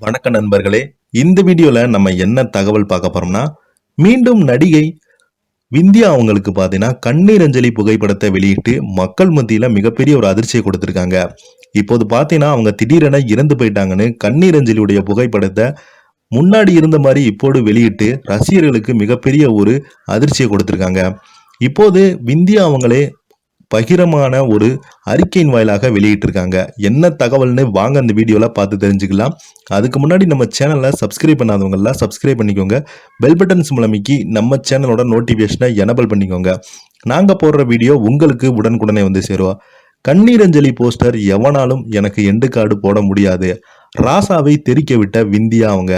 வணக்க நண்பர்களே இந்த வீடியோவில் நம்ம என்ன தகவல் பார்க்க போறோம்னா மீண்டும் நடிகை விந்தியா அவங்களுக்கு பார்த்தீங்கன்னா கண்ணீர் அஞ்சலி புகைப்படத்தை வெளியிட்டு மக்கள் மத்தியில் மிகப்பெரிய ஒரு அதிர்ச்சியை கொடுத்துருக்காங்க. இப்போது பார்த்தீங்கன்னா அவங்க திடீரென இறந்து போயிட்டாங்கன்னு கண்ணீரஞ்சலியுடைய புகைப்படத்தை முன்னாடி இருந்த மாதிரி இப்போது வெளியிட்டு ரசிகர்களுக்கு மிகப்பெரிய ஒரு அதிர்ச்சியை கொடுத்துருக்காங்க. இப்போது விந்தியா அவங்களே பகிரமான ஒரு அறிக்கையின் வாயிலாக வெளியிட்டிருக்காங்க. என்ன தகவல்னு வாங்க அந்த வீடியோவில் பார்த்து தெரிஞ்சுக்கலாம். அதுக்கு முன்னாடி நம்ம சேனலை சப்ஸ்கிரைப் பண்ணாதவங்கெல்லாம் சப்ஸ்கிரைப் பண்ணிக்கோங்க. பெல் பட்டன்ஸ் மூலமிக்கி நம்ம சேனலோட நோட்டிஃபிகேஷனை எனபிள் பண்ணிக்கோங்க. நாங்கள் போடுற வீடியோ உங்களுக்கு உடனுக்குடனே வந்து சேருவோம் கண்ணீரஞ்சலி போஸ்டர் எவனாலும் எனக்கு எண்டு கார்டு போட முடியாது. ராசாவை தெரிக்க விட்ட விந்தியா அவங்க.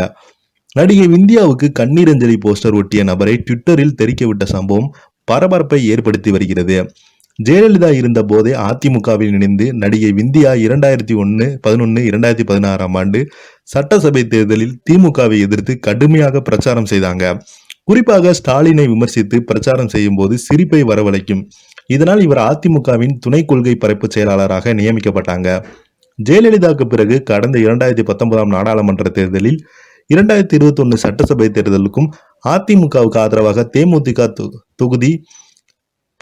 நடிகை விந்தியாவுக்கு கண்ணீரஞ்சலி போஸ்டர் ஒட்டிய நபரை ட்விட்டரில் தெரிக்க விட்ட சம்பவம் பரபரப்பை ஏற்படுத்தி வருகிறது. ஜெயலலிதா இருந்த போதே அதிமுகவில் இணைந்து நடிகை விந்தியா இரண்டாயிரத்தி ஒன்று பதினொன்று இரண்டாயிரத்தி பதினாறாம் ஆண்டு சட்டசபை தேர்தலில் திமுகவை எதிர்த்து கடுமையாக பிரச்சாரம் செய்தாங்க. குறிப்பாக ஸ்டாலினை விமர்சித்து பிரச்சாரம் செய்யும் போது சிரிப்பை வரவழைக்கும். இதனால் இவர் அதிமுகவின் துணை கொள்கை பரப்பு செயலாளராக நியமிக்கப்பட்டாங்க. ஜெயலலிதாவுக்கு பிறகு கடந்த இரண்டாயிரத்தி பத்தொன்பதாம் நாடாளுமன்ற தேர்தலில் இரண்டாயிரத்தி இருபத்தி ஒன்று சட்டசபை தேர்தலுக்கும் அதிமுகவுக்கு ஆதரவாக தேமுதிக தொகுதி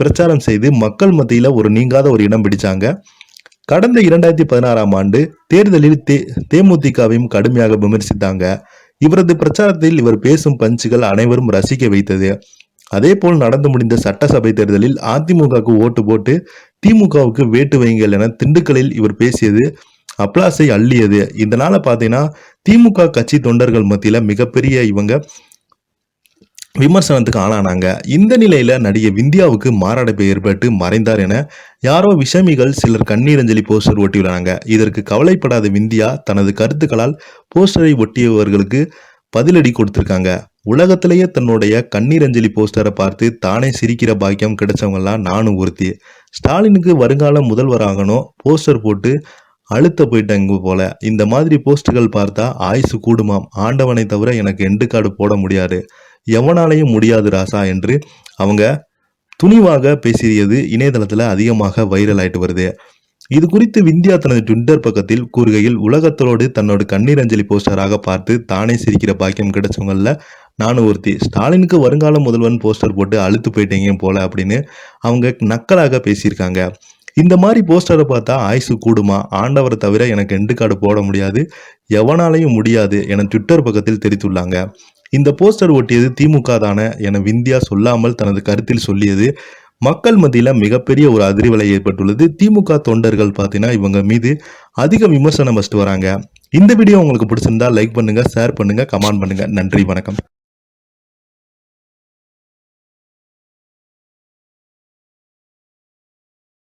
பிரச்சாரம் செய்து மக்கள் மத்தியில் ஒரு நீங்காத ஒரு இடம் பிடிச்சாங்க. கடந்த இரண்டாயிரத்தி பதினாறாம் ஆண்டு தேர்தலில் தே தேமுதிகவையும் கடுமையாக விமர்சித்தாங்க. இவரது பிரச்சாரத்தில் இவர் பேசும் பஞ்சுகள் அனைவரும் ரசிக்க வைத்தது. அதே போல் நடந்து முடிந்த சட்டசபை தேர்தலில் அதிமுகவுக்கு ஓட்டு போட்டு திமுகவுக்கு வேட்டு வைங்கள் என திண்டுக்கலில் இவர் பேசியது அப்ளாஸை அள்ளியது. இதனால பார்த்தீங்கன்னா திமுக கட்சி தொண்டர்கள் மத்தியில் மிகப்பெரிய இவங்க. விமர்சனத்துக்கு ஆளானாங்க. இந்த நிலையில நடிகை விந்தியாவுக்கு மாரடைப்பு ஏற்பட்டு மறைந்தார் என யாரோ விஷமிகள் சிலர் கண்ணீரஞ்சலி போஸ்டர் ஒட்டியுள்ளாங்க. இதற்கு கவலைப்படாத விந்தியா தனது கருத்துக்களால் போஸ்டரை ஒட்டியவர்களுக்கு பதிலடி கொடுத்திருக்காங்க. உலகத்திலேயே தன்னுடைய கண்ணீரஞ்சலி போஸ்டரை பார்த்து தானே சிரிக்கிற பாக்கியம் கிடைச்சவங்கலாம் நானும் ஒருத்தி. ஸ்டாலினுக்கு வருங்கால முதல்வராகணும் போஸ்டர் போட்டு அழுத்த போயிட்டாங்க போல. இந்த மாதிரி போஸ்டுகள் பார்த்தா ஆயுசு கூடுமாம். ஆண்டவனை தவிர எனக்கு எண்டு கார்டு போட முடியாது. எவனாலையும் முடியாது ராசா என்று அவங்க துணிவாக பேசியது இணையதளத்தில் அதிகமாக வைரல் ஆயிட்டு வருது. இது குறித்து விந்தியா தனது ட்விட்டர் பக்கத்தில் கூறுகையில் உலகத்தோடு தன்னோட கண்ணீர் அஞ்சலி போஸ்டராக பார்த்து தானே சிரிக்கிற பாக்கியம் கிடைச்சவங்கள நானும் ஒருத்தி. ஸ்டாலினுக்கு வருங்கால முதல்வன் போஸ்டர் போட்டு அழுத்து போயிட்டீங்க போல அப்படின்னு அவங்க நக்கலாக பேசியிருக்காங்க. இந்த மாதிரி போஸ்டரை பார்த்தா ஆயுசு கூடுமா? ஆண்டவரை தவிர எனக்கு எண்டு கார்டு போட முடியாது. எவனாலையும் முடியாது என ட்விட்டர் பக்கத்தில் தெரிவித்துள்ளாங்க. இந்த போஸ்டர் ஒட்டியது திமுக தானே என விந்தியா சொல்லாமல் தனது கருத்தில் சொல்லியது. மக்கள் மத்தியில் மிகப்பெரிய ஒரு அதிர்வலை ஏற்பட்டுள்ளது. திமுக தொண்டர்கள் பார்த்தீங்கன்னா இவங்க மீது அதிக விமர்சனம் வச்சுட்டு வராங்க. இந்த வீடியோ உங்களுக்கு பிடிச்சிருந்தா லைக் பண்ணுங்க ஷேர் பண்ணுங்க கமெண்ட் பண்ணுங்க. நன்றி வணக்கம்.